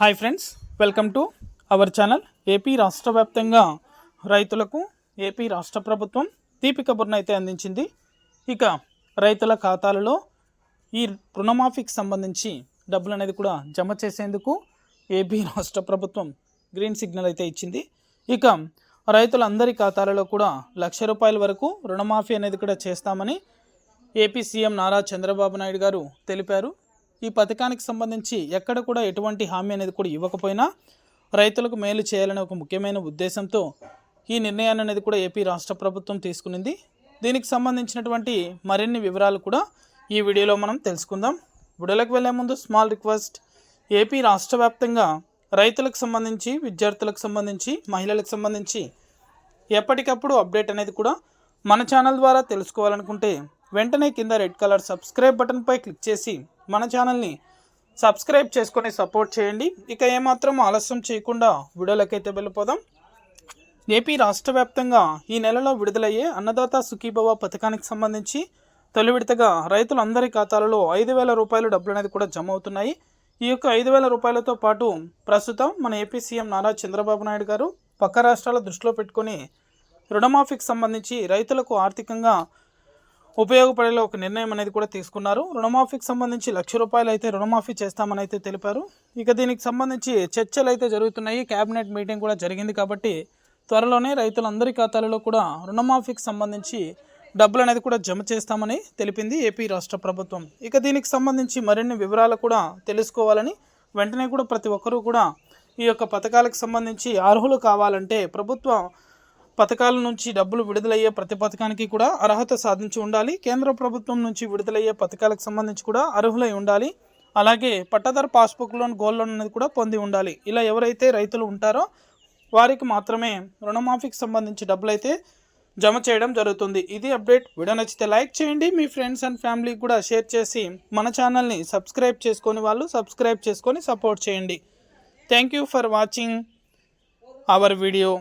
Hi friends welcome to our channel AP రాష్ట్ర వ్యాప్తంగా రైతులకు ఏపీ రాష్ట్ర ప్రభుత్వం తీపి కబుర్ను అయితే అందించింది. ఇక రైతుల ఖాతాలలో ఈ రుణమాఫీకి సంబంధించి డబ్బులు అనేది కూడా జమ చేసేందుకు ఏపీ రాష్ట్ర ప్రభుత్వం గ్రీన్ సిగ్నల్ అయితే ఇచ్చింది. ఇక రైతులందరి ఖాతాలలో కూడా లక్ష రూపాయల వరకు రుణమాఫీ అనేది కూడా చేస్తామని ఏపీ సీఎం నారా చంద్రబాబు నాయుడు గారు తెలిపారు. ఈ పథకానికి సంబంధించి ఎక్కడ కూడా ఎటువంటి హామీ అనేది కూడా ఇవ్వకపోయినా రైతులకు మేలు చేయాలనే ఒక ముఖ్యమైన ఉద్దేశంతో ఈ నిర్ణయాన్ని అనేది కూడా ఏపీ రాష్ట్ర ప్రభుత్వం తీసుకునింది. దీనికి సంబంధించినటువంటి మరిన్ని వివరాలు కూడా ఈ వీడియోలో మనం తెలుసుకుందాం. వీడియోలోకి వెళ్ళే ముందు స్మాల్ రిక్వెస్ట్. ఏపీ రాష్ట్ర వ్యాప్తంగా రైతులకు సంబంధించి విద్యార్థులకు సంబంధించి మహిళలకు సంబంధించి ఎప్పటికప్పుడు అప్డేట్ అనేది కూడా మన ఛానల్ ద్వారా తెలుసుకోవాలనుకుంటే వెంటనే కింద రెడ్ కలర్ సబ్స్క్రైబ్ బటన్పై క్లిక్ చేసి మన ఛానల్ని సబ్స్క్రైబ్ చేసుకొని సపోర్ట్ చేయండి. ఇక ఏమాత్రం ఆలస్యం చేయకుండా వీడియోలకైతే వెళ్ళిపోదాం. ఏపీ రాష్ట్ర వ్యాప్తంగా ఈ నెలలో విడుదలయ్యే అన్నదాత సుఖీభవ పథకానికి సంబంధించి తొలి విడతగా రైతులందరి ఖాతాలలో ఐదు వేల రూపాయలు డబ్బులు అనేది కూడా జమ అవుతున్నాయి. ఈ యొక్క ఐదు వేల రూపాయలతో పాటు ప్రస్తుతం మన ఏపీ సీఎం నారా చంద్రబాబు నాయుడు గారు పక్క రాష్ట్రాల దృష్టిలో పెట్టుకొని రుణమాఫీకి సంబంధించి రైతులకు ఆర్థికంగా ఉపయోగపడేలా ఒక నిర్ణయం అనేది కూడా తీసుకున్నారు. రుణమాఫీకి సంబంధించి లక్ష రూపాయలు అయితే రుణమాఫీ చేస్తామని అయితే తెలిపారు. ఇక దీనికి సంబంధించి చర్చలు అయితే జరుగుతున్నాయి. కేబినెట్ మీటింగ్ కూడా జరిగింది కాబట్టి త్వరలోనే రైతులందరి ఖాతాలలో కూడా రుణమాఫీకి సంబంధించి డబ్బులు అనేది కూడా జమ చేస్తామని తెలిపింది ఏపీ రాష్ట్ర ప్రభుత్వం. ఇక దీనికి సంబంధించి మరిన్ని వివరాలు కూడా తెలుసుకోవాలని వెంటనే కూడా ప్రతి ఒక్కరూ కూడా ఈ యొక్క పథకాలకు సంబంధించి అర్హులు కావాలంటే ప్రభుత్వం పథకాల నుంచి డబ్బులు విడుదలయ్యే ప్రతి పథకానికి కూడా అర్హత సాధించి ఉండాలి. కేంద్ర ప్రభుత్వం నుంచి విడుదలయ్యే పథకాలకు సంబంధించి కూడా అర్హులై ఉండాలి. అలాగే పట్టాదారు పాస్బుక్ లోన్ గోల్డ్ లోన్ అనేది కూడా పొంది ఉండాలి. ఇలా ఎవరైతే రైతులు ఉంటారో వారికి మాత్రమే రుణమాఫీకి సంబంధించి డబ్బులు అయితే జమ చేయడం జరుగుతుంది. ఇది అప్డేట్. వీడియో నచ్చితే లైక్ చేయండి. మీ ఫ్రెండ్స్ అండ్ ఫ్యామిలీకి కూడా షేర్ చేసి మన ఛానల్ని సబ్స్క్రైబ్ చేసుకొని వాళ్ళు సబ్స్క్రైబ్ చేసుకొని సపోర్ట్ చేయండి. Thank you for watching our video.